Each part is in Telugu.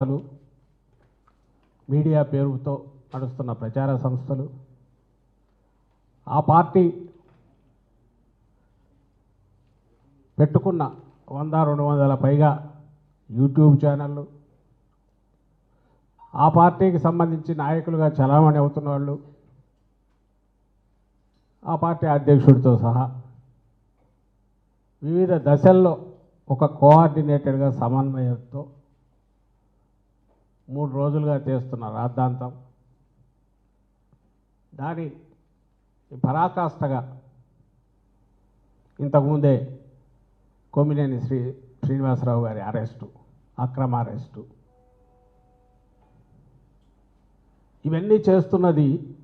సంస్థలు మీడియా పేరుతో నడుస్తున్న ప్రచార సంస్థలు ఆ పార్టీ పెట్టుకున్న వంద రెండు వందల పైగా యూట్యూబ్ ఛానళ్ళు ఆ పార్టీకి సంబంధించి నాయకులుగా చలామణి అవుతున్న వాళ్ళు ఆ పార్టీ అధ్యక్షుడితో సహా వివిధ దశల్లో ఒక కోఆర్డినేటెడ్గా సమన్వయంతో మూడు రోజులుగా చేస్తున్న రాద్ధాంతం. దాని పరాకాష్ఠగా ఇంతకుముందే కొమ్మినేని శ్రీ శ్రీనివాసరావు గారి అరెస్టు అక్రమ అరెస్టు. ఇవన్నీ చేస్తున్నది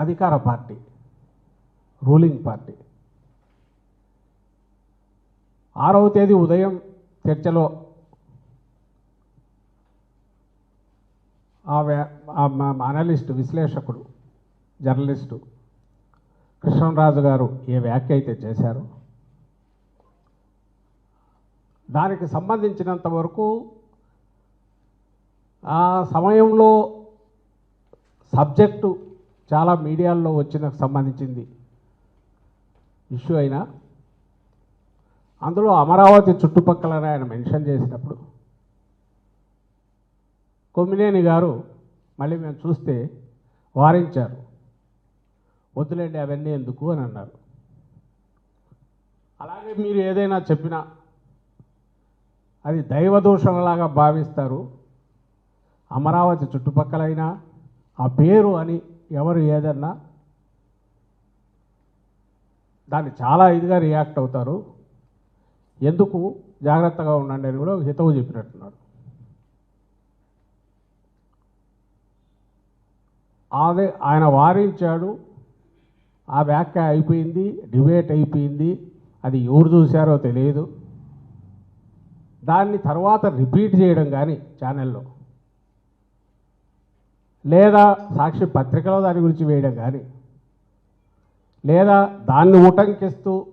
అధికార పార్టీ రూలింగ్ పార్టీ. ఆరవ తేదీ ఉదయం చర్చలో ఆ వ్యా- ఆ మా- మా అనలిస్టు విశ్లేషకుడు జర్నలిస్టు కృష్ణరాజు గారు ఏ వ్యాఖ్య అయితే చేశారు దానికి సంబంధించినంత వరకు ఆ సమయంలో సబ్జెక్టు చాలా మీడియాల్లో వచ్చిన సంబంధించింది ఇష్యూ అయినా అందులో అమరావతి చుట్టుపక్కల ఆయన మెన్షన్ చేసినప్పుడు కొమ్మినేని గారు మళ్ళీ మేము చూస్తే వారించారు. వద్దులేండి అవన్నీ ఎందుకు అని అన్నారు. అలాగే మీరు ఏదైనా చెప్పినా అది దైవదూషణలాగా భావిస్తారు. అమరావతి చుట్టుపక్కలైనా ఆ పేరు అని ఎవరు ఏదన్నా దాన్ని చాలా ఇదిగా రియాక్ట్ అవుతారు. ఎందుకు జాగ్రత్తగా ఉండండి అని కూడా హితవు చెప్పినట్టున్నాడు అదే ఆయన వారించాడు. ఆ వ్యాఖ్య అయిపోయింది డిబేట్ అయిపోయింది. అది ఎవరు చూశారో తెలియదు. దాన్ని తర్వాత రిపీట్ చేయడం కానీ ఛానల్లో. లేదా సాక్షి పత్రికలో దాని గురించి వేయడం కానీ. లేదా దాన్ని ఉటంకిస్తూ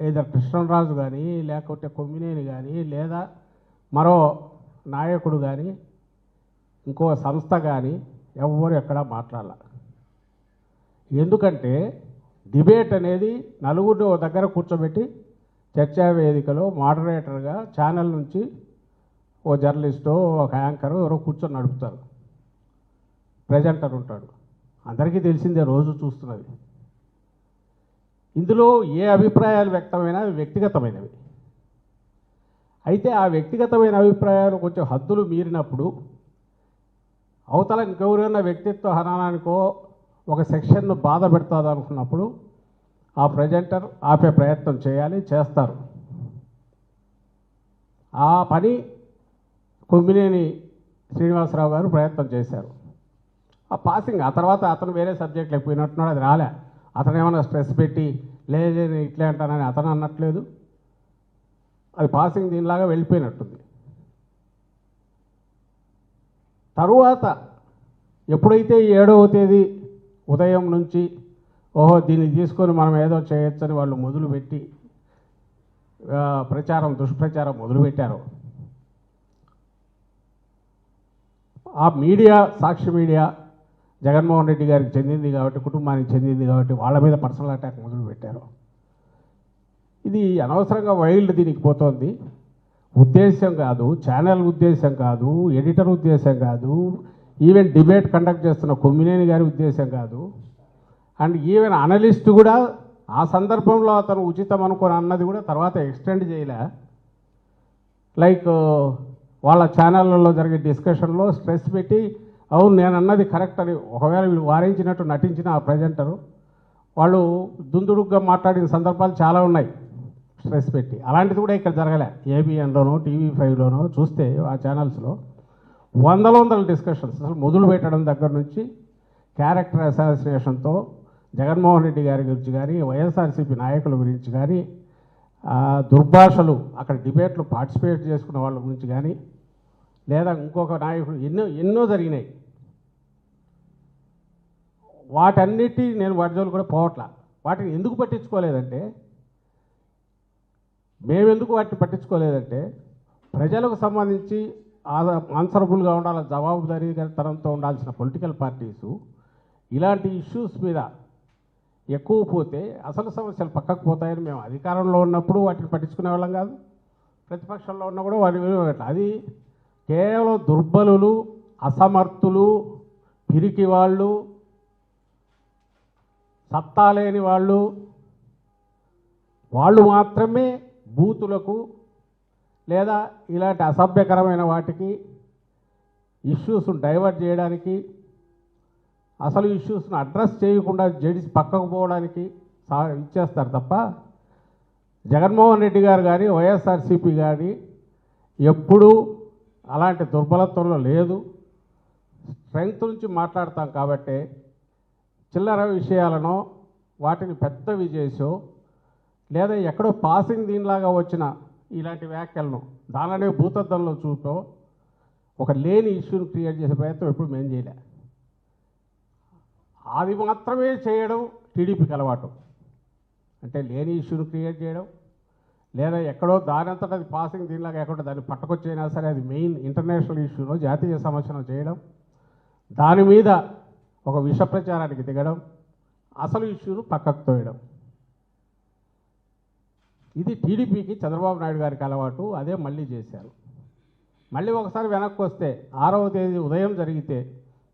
ఏదో కృష్ణరాజు కానీ లేకపోతే కొమ్మినేని కానీ లేదా మరో నాయకుడు కానీ ఇంకో సంస్థ కానీ ఎవ్వరు ఎక్కడా మాట్లాడాల. ఎందుకంటే డిబేట్ అనేది నలుగురిని ఓ దగ్గర కూర్చోబెట్టి చర్చా వేదికలో మోడరేటర్గా ఛానల్ నుంచి ఓ జర్నలిస్టో ఒక యాంకర్ ఎవరో కూర్చొని నడుపుతారు. ప్రజెంటర్ ఉంటాడు. అందరికీ తెలిసిందే రోజు చూస్తున్నది. ఇందులో ఏ అభిప్రాయాలు వ్యక్తమైనా వ్యక్తిగతమైనవి. అయితే ఆ వ్యక్తిగతమైన అభిప్రాయాలు కొంచెం హద్దులు మీరినప్పుడు అవతల ఇంకెవరైనా వ్యక్తిత్వ హననానికో ఒక సెక్షన్ను బాధ పెడుతుంది అనుకున్నప్పుడు ఆ ప్రజెంటర్ ఆపే ప్రయత్నం చేయాలి చేస్తారు. ఆ పని కొమ్మినేని శ్రీనివాసరావు గారు ప్రయత్నం చేశారు. ఆ పాసింగ్ ఆ తర్వాత అతను వేరే సబ్జెక్ట్లకు పోయినట్టున్నాడు అది రాలే. అతను ఏమైనా స్ట్రెస్ పెట్టి లేదు ఇట్లే అంటానని అతను అన్నట్లేదు. అది పాసింగ్ దీనిలాగా వెళ్ళిపోయినట్టుంది. తరువాత ఎప్పుడైతే ఏడవ తేదీ ఉదయం నుంచి ఓహో దీన్ని తీసుకొని మనం ఏదో చేయొచ్చని వాళ్ళు మొదలుపెట్టి ప్రచారం దుష్ప్రచారం మొదలుపెట్టారు. ఆ మీడియా సాక్షి మీడియా జగన్మోహన్ రెడ్డి గారికి చెందింది కాబట్టి కుటుంబానికి చెందింది కాబట్టి వాళ్ళ మీద పర్సనల్ అటాక్ మొదలుపెట్టారు. ఇది అనవసరంగా వైల్డ్ దీనికి పోతోంది. ఉద్దేశం కాదు ఛానల్ ఉద్దేశం కాదు ఎడిటర్ ఉద్దేశం కాదు ఈవెన్ డిబేట్ కండక్ట్ చేస్తున్న కొమ్మినేని గారి ఉద్దేశం కాదు. అండ్ ఈవెన్ అనలిస్ట్ కూడా ఆ సందర్భంలో అతను ఉచితం అనుకుని అన్నది కూడా తర్వాత ఎక్స్టెండ్ చేయలే. లైక్ వాళ్ళ ఛానళ్ళలో జరిగే డిస్కషన్లో స్ట్రెస్ పెట్టి అవును నేను అన్నది కరెక్ట్ అని ఒకవేళ వీళ్ళు వారించినట్టు నటించిన ఆ ప్రజెంటరు. వాళ్ళు దుందుడుగ్గా మాట్లాడిన సందర్భాలు చాలా ఉన్నాయి. స్ట్రెస్ పెట్టి. అలాంటిది కూడా ఇక్కడ జరగలే. ఏబిఎన్లోనో టీవీ ఫైవ్లోనో చూస్తే ఆ ఛానల్స్లో వందల వందల డిస్కషన్స్ అసలు మొదలు పెట్టడం దగ్గర నుంచి క్యారెక్టర్ అసాసినేషన్తో జగన్మోహన్ రెడ్డి గారి గురించి కానీ వైఎస్ఆర్సీపీ నాయకుల గురించి కానీ దుర్భాషలు అక్కడ డిబేట్లు పార్టిసిపేట్ చేసుకున్న వాళ్ళ గురించి కానీ లేదా ఇంకొక నాయకుడు ఎన్నో ఎన్నో జరిగినాయి. వాటన్నిటి నేను వాటి జోలు కూడా పోవట్లా. వాటిని ఎందుకు పట్టించుకోలేదంటే మేమెందుకు వాటిని పట్టించుకోలేదంటే ప్రజలకు సంబంధించి ఆన్సరబుల్గా ఉండాలి జవాబుదారీతనంతో ఉండాల్సిన పొలిటికల్ పార్టీసు ఇలాంటి ఇష్యూస్ మీద ఎక్కువ పోతే అసలు సమస్యలు పక్కకు పోతాయని మేము అధికారంలో ఉన్నప్పుడు వాటిని పట్టించుకునే వాళ్ళం కాదు. ప్రతిపక్షంలో ఉన్నా కూడా వాటి అది కేవలం దుర్బలులు అసమర్థులు పిరికి వాళ్ళు సత్తా లేని వాళ్ళు వాళ్ళు మాత్రమే బూతులకు లేదా ఇలాంటి అసభ్యకరమైన వాటికి ఇష్యూస్ను డైవర్ట్ చేయడానికి అసలు ఇష్యూస్ను అడ్రస్ చేయకుండా జడిసి పక్కకు పోవడానికి సా ఇచ్చేస్తారు తప్ప జగన్మోహన్ రెడ్డి గారు కానీ వైఎస్ఆర్సీపీ కానీ ఎప్పుడూ అలాంటి దుర్బలత్వంలో లేదు. స్ట్రెంగ్త్ నుంచి మాట్లాడతాం కాబట్టి చిల్లర విషయాలను వాటిని పెద్దవి చేసో లేదా ఎక్కడో పాసింగ్ దీనిలాగా వచ్చిన ఇలాంటి వ్యాఖ్యలను దానినే భూతద్దంలో చూపో ఒక లేని ఇష్యూని క్రియేట్ చేసే ప్రయత్నం ఎప్పుడు మేము చేయలే. అది మాత్రమే చేయడం టీడీపీకి అలవాటు. అంటే లేని ఇష్యూని క్రియేట్ చేయడం లేదా ఎక్కడో దానంతట అది పాసింగ్ దీనిలాగా ఎక్కడో దాన్ని పట్టుకొచ్చైనా సరే అది మెయిన్ ఇంటర్నేషనల్ ఇష్యూలో జాతీయ సమస్యను చేయడం దాని మీద ఒక విష ప్రచారానికి దిగడం అసలు ఇష్యూను పక్కకు తోయడం. ఇది టీడీపీకి చంద్రబాబు నాయుడు గారికి అలవాటు అదే మళ్ళీ చేశారు. మళ్ళీ ఒకసారి వెనక్కి వస్తే ఆరవ తేదీ ఉదయం జరిగితే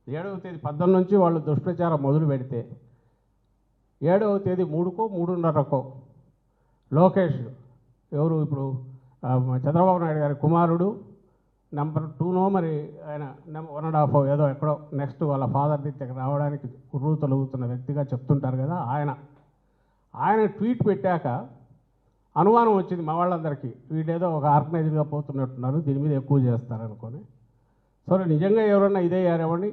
ఏడవ తేదీ పద్దెనిమిది నుంచి వాళ్ళు దుష్ప్రచారం మొదలు పెడితే ఏడవ తేదీ మూడుకో మూడున్నరకో లోకేష్ ఎవరు ఇప్పుడు చంద్రబాబు నాయుడు గారి కుమారుడు నెంబర్ టూనో మరి ఆయన నెంబర్ వన్ అండ్ హాఫ్ ఏదో ఎక్కడో నెక్స్ట్ వాళ్ళ ఫాదర్ దగ్గర రావడానికి ఉర్రు తొలుగుతున్న వ్యక్తిగా చెప్తుంటారు కదా ఆయన. ఆయన ట్వీట్ పెట్టాక అనుమానం వచ్చింది మా వాళ్ళందరికీ. వీళ్ళేదో ఒక ఆర్గనైజ్గా పోతున్నట్టున్నారు దీని మీద ఎక్కువ చేస్తారనుకొని. సరే నిజంగా ఎవరన్నా ఇదే అయ్యారేమని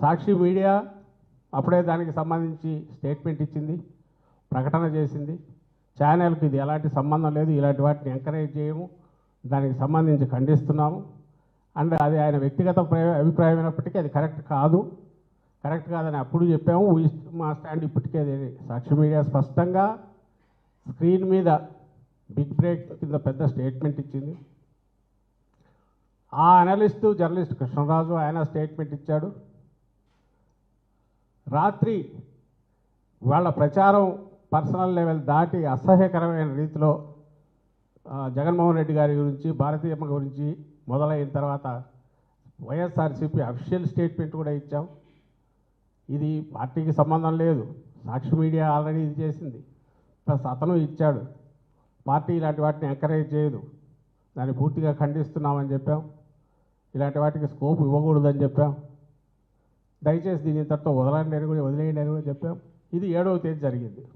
సాక్షి మీడియా అప్పుడే దానికి సంబంధించి స్టేట్మెంట్ ఇచ్చింది ప్రకటన చేసింది. ఛానల్కి ఇది ఎలాంటి సంబంధం లేదు ఇలాంటి వాటిని ఎంకరేజ్ చేయము దానికి సంబంధించి ఖండిస్తున్నాము. అండ్ అది ఆయన వ్యక్తిగత ప్ర- అభిప్రాయమైనప్పటికీ అది కరెక్ట్ కాదు. కరెక్ట్ కాదని అప్పుడు చెప్పాము మా స్టాండ్ ఇప్పటికే సాక్షి మీడియా స్పష్టంగా స్క్రీన్ మీద బిగ్ బ్రేక్ కింద పెద్ద స్టేట్మెంట్ ఇచ్చింది. ఆ అనలిస్టు జర్నలిస్ట్ కృష్ణరాజు ఆయన స్టేట్మెంట్ ఇచ్చాడు. రాత్రి వాళ్ళ ప్రచారం పర్సనల్ లెవెల్ దాటి అసహ్యకరమైన రీతిలో జగన్మోహన్ రెడ్డి గారి గురించి భారతీయమ్మ గురించి మొదలైన తర్వాత వైఎస్ఆర్సీపీ అఫీషియల్ స్టేట్మెంట్ కూడా ఇచ్చాం. ఇది పార్టీకి సంబంధం లేదు. సాక్షి మీడియా ఆల్రెడీ ఇది చేసింది. ప్లస్ అతను ఇచ్చాడు. పార్టీ ఇలాంటి వాటిని ఎంకరేజ్ చేయదు. దాన్ని పూర్తిగా ఖండిస్తున్నామని చెప్పాం. ఇలాంటి వాటికి స్కోప్ ఇవ్వకూడదని చెప్పాం. దయచేసి దీని ఇంతటితో వదలండి అని కూడా వదిలేయండి అని కూడా చెప్పాం. ఇది ఏడవ తేదీ జరిగింది.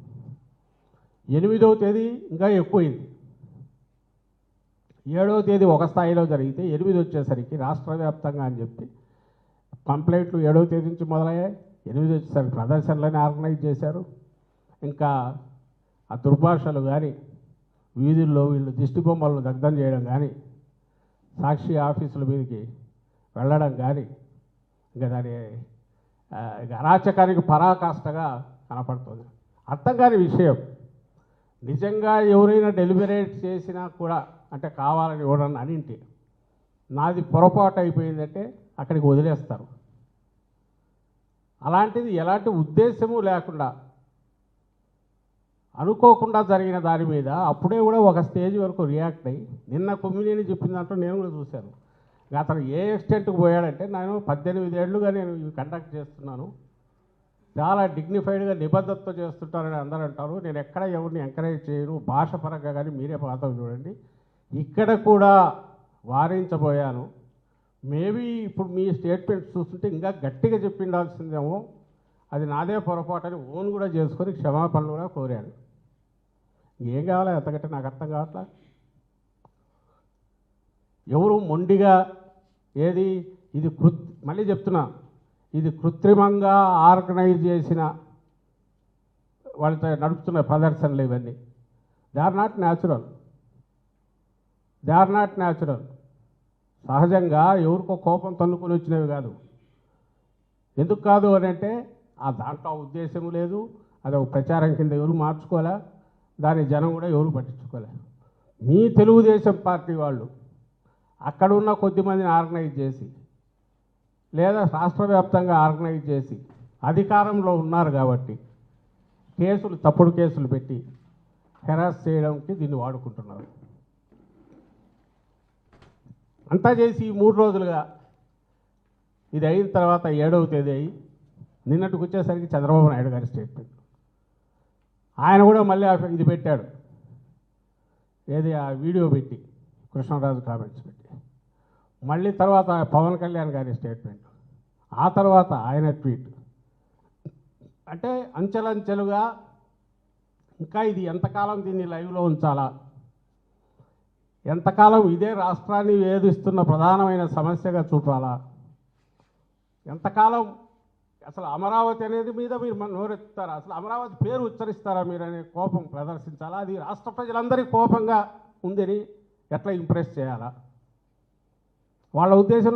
ఎనిమిదవ తేదీ ఇంకా ఎక్కువైంది. ఏడవ తేదీ ఒక స్థాయిలో జరిగితే ఎనిమిది వచ్చేసరికి రాష్ట్ర వ్యాప్తంగా అని చెప్పి కంప్లైంట్లు ఏడవ తేదీ నుంచి మొదలయ్యాయి. ఎనిమిది వచ్చేసరికి ప్రదర్శనలని ఆర్గనైజ్ చేశారు. ఇంకా ఆ దుర్భాషలు కానీ వీధుల్లో వీళ్ళు దిష్టిబొమ్మలను దగ్ధం చేయడం కానీ సాక్షి ఆఫీసుల మీదకి వెళ్ళడం కానీ ఇంకా దాని అరాచకానికి పరాకాష్టగా కనపడుతుంది. అర్థం కాని విషయం. నిజంగా ఎవరైనా డెలిబరేట్ చేసినా కూడా అంటే కావాలని ఇవ్వడం అనింటి నాది పొరపాటు అయిపోయిందంటే అక్కడికి వదిలేస్తారు. అలాంటిది ఎలాంటి ఉద్దేశము లేకుండా అనుకోకుండా జరిగిన దాని మీద అప్పుడే కూడా ఒక స్టేజ్ వరకు రియాక్ట్ అయ్యి నిన్న కొమ్మినేని చెప్పిందంటూ నేను కూడా చూశాను. అతను ఏ ఎక్స్టెంట్కి పోయాడంటే నేను పద్దెనిమిది ఏళ్ళుగా నేను కండక్ట్ చేస్తున్నాను. చాలా డిగ్నిఫైడ్గా నిబద్ధతతో చేస్తుంటారని అందరూ అంటారు. నేను ఎక్కడ ఎవరిని ఎంకరేజ్ చేయను. భాష పరంగా కానీ మీరే పాతం చూడండి. ఇక్కడ కూడా వారించబోయాను. మేబీ ఇప్పుడు మీ స్టేట్మెంట్స్ చూస్తుంటే ఇంకా గట్టిగా చెప్పిండాల్సిందేమో. అది నాదే పొరపాటు అని ఓన్ కూడా చేసుకొని క్షమాపణలు కూడా కోరాను. ఏం కావాలి? అంతకంటే నాకు అర్థం కావట్లా? ఎవరు మొండిగా ఏది? ఇది కృత్ మళ్ళీ చెప్తున్నా. ఇది కృత్రిమంగా ఆర్గనైజ్ చేసిన వాళ్ళతో నడుపుతున్న ప్రదర్శనలు ఇవన్నీ. They are not natural they are not natural సహజంగా ఎవరికో కోపం తన్నుకొని వచ్చినవి కాదు. ఎందుకు కాదు అని అంటే ఆ దాంట్లో ఉద్దేశం లేదు. అది ఒక ప్రచారం కింద ఎవరు మార్చుకోలే దాని జనం కూడా ఎవరు పట్టించుకోలే. మీ తెలుగుదేశం పార్టీ వాళ్ళు అక్కడ ఉన్న కొద్ది మందిని ఆర్గనైజ్ చేసి లేదా రాష్ట్ర వ్యాప్తంగా ఆర్గనైజ్ చేసి అధికారంలో ఉన్నారు కాబట్టి కేసులు తప్పుడు కేసులు పెట్టి హెరాస్ చేయడానికి దీన్ని వాడుకుంటున్నారు. అంతా చేసి మూడు రోజులుగా ఇది అయిన తర్వాత ఏడవ తేదీ అయి నిన్నటికి వచ్చేసరికి చంద్రబాబు నాయుడు గారి స్టేట్మెంట్. ఆయన కూడా మళ్ళీ ఆ ఇది పెట్టాడు. ఏది ఆ వీడియో పెట్టి కృష్ణరాజు కామెంట్స్ పెట్టి. మళ్ళీ తర్వాత పవన్ కళ్యాణ్ గారి స్టేట్మెంట్ ఆ తర్వాత ఆయన ట్వీట్ అంటే అంచెలంచెలుగా ఇంకా ఇది ఎంతకాలం దీన్ని లైవ్లో ఉంచాలా? ఎంతకాలం ఇదే రాష్ట్రాన్ని వేధిస్తున్న ప్రధానమైన సమస్యగా చూపాలా? ఎంతకాలం అసలు అమరావతి అనేది మీద మీరు మన నోరెత్తారా? అసలు అమరావతి పేరు ఉచ్చరిస్తారా మీరు అనే కోపం ప్రదర్శించాలా? అది రాష్ట్ర ప్రజలందరికీ కోపంగా ఉందని ఎట్లా ఇంప్రెస్ చేయాలా? వాళ్ళ ఉద్దేశంలో